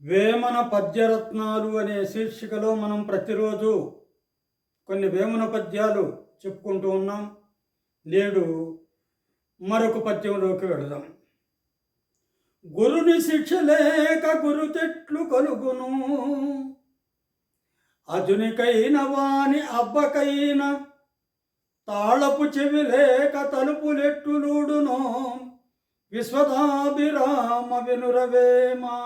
వేమన పద్యరత్నాలు అనే శీర్షికలో మనం ప్రతిరోజు కొన్ని వేమన పద్యాలు చెప్పుకుంటూ ఉన్నాం. నేడు మరొక పద్యంలోకి వెళదాం. గురుని శిక్ష లేక గురు చెట్లు కలుగును. అజునికైన వాని అబ్బకైన తాళపు చెవి లేక తలుపులెట్టులుడునో విశ్వదాభిరామ వినురవేమా?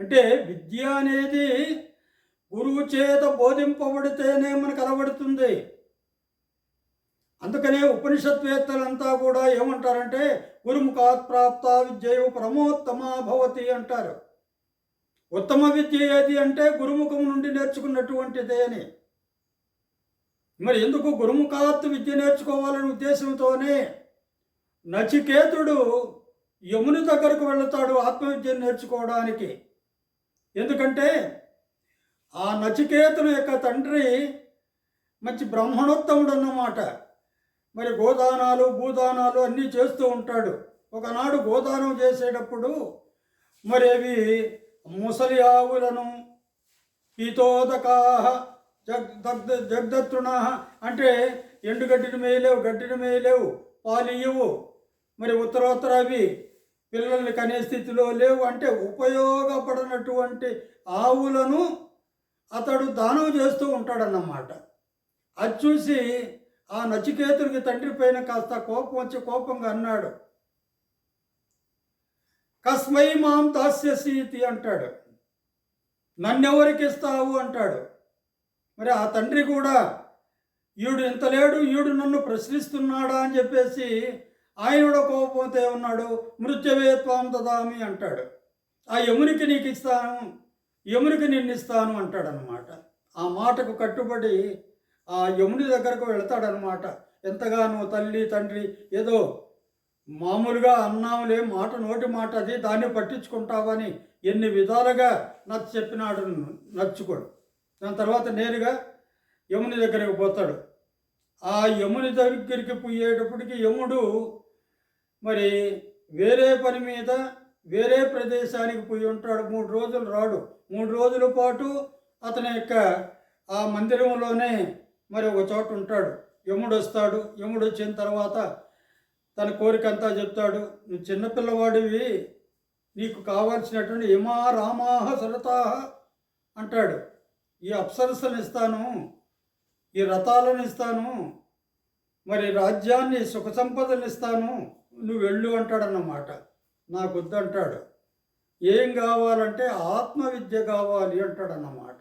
అంటే విద్య అనేది గురువు చేత బోధింపబడితేనే మనకు అలవడుతుంది అందుకనే ఉపనిషత్వేత్తలంతా కూడా ఏమంటారంటే గురుముఖాత్ ప్రాప్త విద్యయు ప్రమోత్తమ భవతి అంటారు. ఉత్తమ విద్య ఏది అంటే గురుముఖం నుండి నేర్చుకున్నటువంటిదే అని. మరి ఎందుకు గురుముఖాత్ విద్య నేర్చుకోవాలనే ఉద్దేశంతోనే నచికేతుడు యముని దగ్గరకు వెళతాడు ఆత్మవిద్యను నేర్చుకోవడానికి. ఎందుకంటే ఆ నచికేతుని యొక్క తండ్రి మంచి బ్రాహ్మణోత్తముడు అన్నమాట. మరి గోదానాలు భూదానాలు అన్నీ చేస్తూ ఉంటాడు. ఒకనాడు గోదానం చేసేటప్పుడు మరి అవి ముసలి ఆవులను పీతోదకాహ జగ్ దగ్ధ అంటే అంటే ఎండుగడ్డిని మేయలేవు గడ్డిని మేయలేవు పాలు ఇయ్యవు మరి ఉత్తరోత్తర అవి పిల్లల్ని కనే స్థితిలో లేవు. అంటే ఉపయోగపడినటువంటి ఆవులను అతడు దానం చేస్తూ ఉంటాడన్నమాట. అది చూసి ఆ నచికేతుడికి తండ్రి పైన కాస్త కోపం వచ్చి కోపంగా అన్నాడు. కస్మై మాం దాస్యసీతి అంటాడు. నన్నెవరికి ఇస్తావు అంటాడు. మరి ఆ తండ్రి కూడా ఈడు ఇంత లేడు ఈడు నన్ను ప్రశ్నిస్తున్నాడా? అని చెప్పేసి ఆయన కోపంతో ఉన్నాడు మృత్యువేత్వం తదామి దదామి అంటాడు. ఆ యమునికి నీకు ఇస్తాను యమునికి నిన్నిస్తాను అంటాడనమాట ఆ మాటకు కట్టుబడి ఆ యముని దగ్గరకు వెళ్తాడనమాట ఎంతగానో తల్లి తండ్రి ఏదో మామూలుగా అన్నాములే మాట నోటి మాట అది దాన్ని పట్టించుకుంటావని ఎన్ని విధాలుగా నచ్చ చెప్పినాడు నచ్చుకోడు. దాని తర్వాత నేరుగా యముని దగ్గరికి పోతాడు. ఆ యముని దగ్గరికి పోయేటప్పటికి యముడు మరి వేరే పని మీద వేరే ప్రదేశానికి పోయి ఉంటాడు. మూడు రోజులు రాడు. మూడు రోజుల పాటు అతని యొక్క ఆ మందిరంలోనే మరి ఒక చోట ఉంటాడు. యముడు వస్తాడు. యముడు వచ్చిన తర్వాత తన కోరిక అంతా చెప్తాడు. నువ్వు చిన్నపిల్లవాడివి నీకు కావాల్సినటువంటి యమా రామాహ సరతాహ అంటాడు. ఈ అప్సరసలు ఇస్తాను. ఈ రథాలను ఇస్తాను. మరి రాజ్యాన్ని సుఖ సంపదలు ఇస్తాను. నువ్వు వెళ్ళు అంటాడన్నమాట. నాకు వద్దంటాడు ఏం కావాలంటే ఆత్మవిద్య కావాలి అంటాడన్నమాట.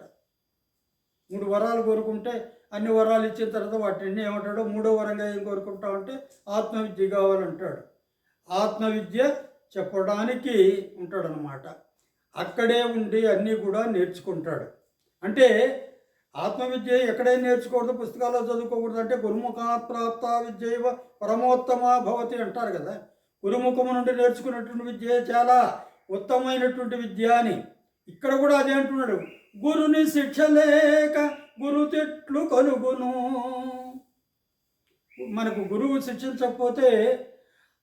మూడు వరాలు కోరుకుంటే అన్ని వరాలు ఇచ్చిన తర్వాత వాటిని ఏమంటాడో మూడో వరంగా ఏం కోరుకుంటామంటే ఆత్మవిద్య కావాలంటాడు. ఆత్మవిద్య చెప్పడానికి ఉంటాడనమాట అక్కడే ఉండి అన్నీ కూడా నేర్చుకుంటాడు. అంటే ఆత్మవిద్య ఎక్కడైనా నేర్చుకోవద్దు పుస్తకాల్లో చదువుకోకూడదు అంటే గురుముఖాత్ ప్రాప్త విద్య పరమోత్తమ భవతి అంటారు కదా. గురుముఖము నుండి నేర్చుకున్నటువంటి విద్య చాలా ఉత్తమమైనటువంటి విద్య అని. ఇక్కడ కూడా అదే అంటున్నాడు. గురుని శిక్ష లేక గురు తిట్లు కలుగును మనకు గురువు శిక్షించకపోతే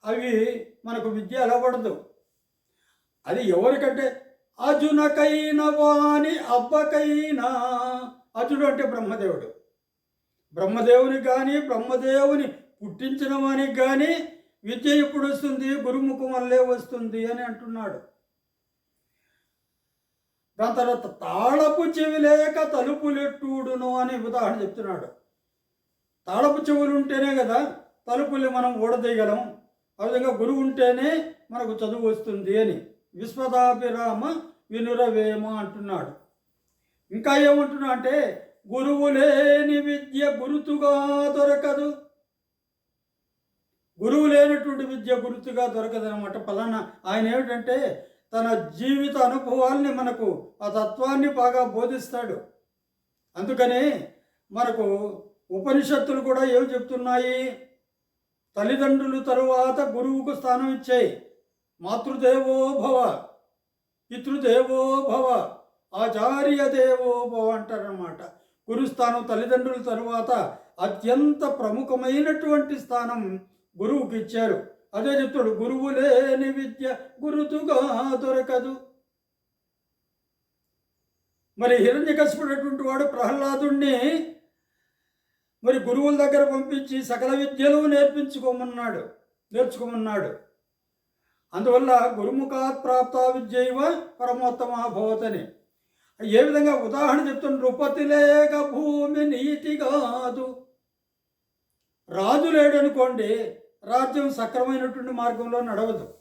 అవి మనకు విద్య అలవడదు. అది ఎవరికంటే? అజునకైన వాణి అబ్బకైనా అజుడు అంటే బ్రహ్మదేవుడు. బ్రహ్మదేవుని కానీ బ్రహ్మదేవుని పుట్టించిన వానికి కానీ విద్య ఎప్పుడు వస్తుంది? గురుముఖం వల్లే వస్తుంది అని అంటున్నాడు. దాని తర్వాత తాళపు చెవి లేక తలుపులెట్టుడును అని ఉదాహరణ చెప్తున్నాడు. తాళపు చెవులు ఉంటేనే కదా తలుపులు మనం ఊడదీయగలం ఆ విధంగా గురువు ఉంటేనే మనకు చదువు వస్తుంది అని. విశ్వదాభిరామ వినురవేమ అంటున్నాడు. ఇంకా ఏమంటున్నా అంటే గురువు లేని విద్య గురుతుగా దొరకదు. గురువు లేనటువంటి విద్య గురుతుగా దొరకదనమాట పలానా ఆయన ఏమిటంటే తన జీవిత అనుభవాల్ని మనకు ఆ తత్వాన్ని బాగా బోధిస్తాడు. అందుకని మనకు ఉపనిషత్తులు కూడా ఏమి చెప్తున్నాయి? తల్లిదండ్రులు తరువాత గురువుకు స్థానం ఇచ్చాయి. మాతృదేవో భవ పితృదేవో భవ. ఆచార్య దేవోభవ అంటారనమాట గురుస్థానం తల్లిదండ్రుల తరువాత అత్యంత ప్రముఖమైనటువంటి స్థానం గురువుకి ఇచ్చారు. అదే చెప్తాడు గురువు లేని విద్య గురుతుగా దొరకదు. మరి హిరణ్యకశిపుడటువంటి వాడు ప్రహ్లాదుణ్ణి మరి గురువుల దగ్గర పంపించి సకల విద్యలు నేర్పించుకోమన్నాడు నేర్చుకోమన్నాడు. అందువల్ల గురుముఖాత్ ప్రాప్త విద్యైవ పరమోత్తమ భవతని. ఏ విధంగా ఉదాహరణ చెప్తున్న నృపతి లేక భూమి నీతి కాదు. రాజు లేడనుకోండి రాజ్యం సక్రమైనటువంటి మార్గంలో నడవదు.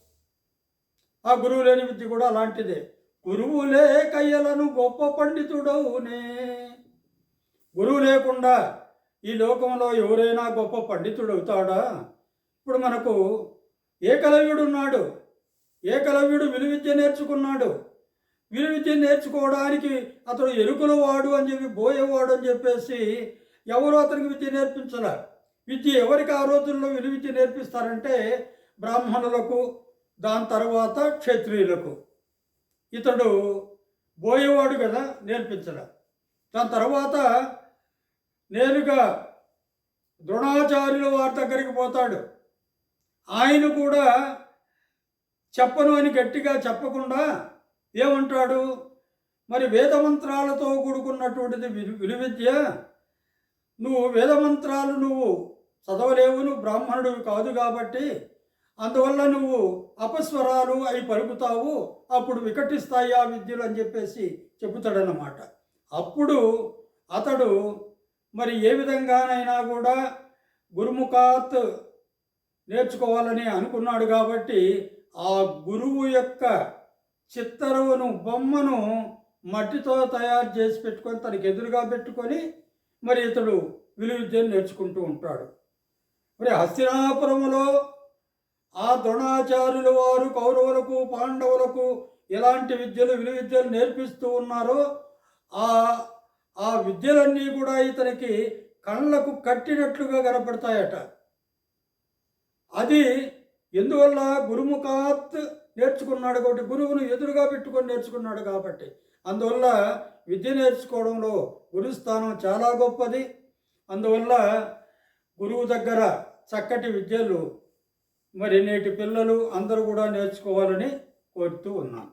ఆ గురువు లేని విద్య కూడా అలాంటిదే. గురువు లేకయ్యలను గొప్ప పండితుడవునే. గురువు లేకుండా ఈ లోకంలో ఎవరైనా గొప్ప పండితుడు అవుతాడా ఇప్పుడు మనకు ఏకలవ్యుడు ఉన్నాడు. ఏకలవ్యుడు విలువిద్య నేర్చుకున్నాడు. విలువిద్య నేర్చుకోవడానికి అతడు ఎరుకుల వాడు అని చెప్పి బోయేవాడు అని చెప్పేసి ఎవరు అతనికి విద్య నేర్పించాల విద్య ఎవరికి ఆ రోజుల్లో విలువిద్య నేర్పిస్తారంటే బ్రాహ్మణులకు దాని తర్వాత క్షత్రియులకు. ఇతడు బోయేవాడు కదా నేర్పించడం దాని తర్వాత నేరుగా ద్రోణాచార్యుల వారి దగ్గరికి పోతాడు. ఆయన కూడా చెప్పను అని గట్టిగా చెప్పకుండా ఏమంటాడు? మరి వేదమంత్రాలతో కూడుకున్నటువంటిది విలు విలువిద్య? నువ్వు వేదమంత్రాలు నువ్వు చదవలేవు నువ్వు బ్రాహ్మణుడు కాదు కాబట్టి అందువల్ల నువ్వు అపస్వరాలు అవి పలుకుతావు అప్పుడు వికటిస్తాయి ఆ విద్యలు అని చెప్పేసి చెబుతాడన్నమాట. అప్పుడు అతడు మరి ఏ విధంగానైనా కూడా గురుముఖాత్ నేర్చుకోవాలని అనుకున్నాడు కాబట్టి ఆ గురువు యొక్క చిత్తరువును బొమ్మను మట్టితో తయారు చేసి పెట్టుకొని తనకి ఎదురుగా పెట్టుకొని మరి ఇతడు విలువిద్యను నేర్చుకుంటూ ఉంటాడు. మరి హస్తినాపురములో ఆ ద్రోణాచార్యుల వారు కౌరవులకు పాండవులకు ఎలాంటి విద్యలు విలువిద్యలు నేర్పిస్తూ ఉన్నారో ఆ ఆ విద్యలన్నీ కూడా ఇతనికి కళ్ళకు కట్టినట్లుగా కనపడతాయట. అది ఎందువల్ల గురుముఖాత్ నేర్చుకున్నాడు కాబట్టి గురువును ఎదురుగా పెట్టుకొని నేర్చుకున్నాడు కాబట్టి. అందువల్ల విద్య నేర్చుకోవడంలో గురుస్థానం చాలా గొప్పది. అందువల్ల గురువు దగ్గర చక్కటి విద్యలు మరి నేటి పిల్లలు అందరూ కూడా నేర్చుకోవాలని కోరుతూ ఉన్నాను.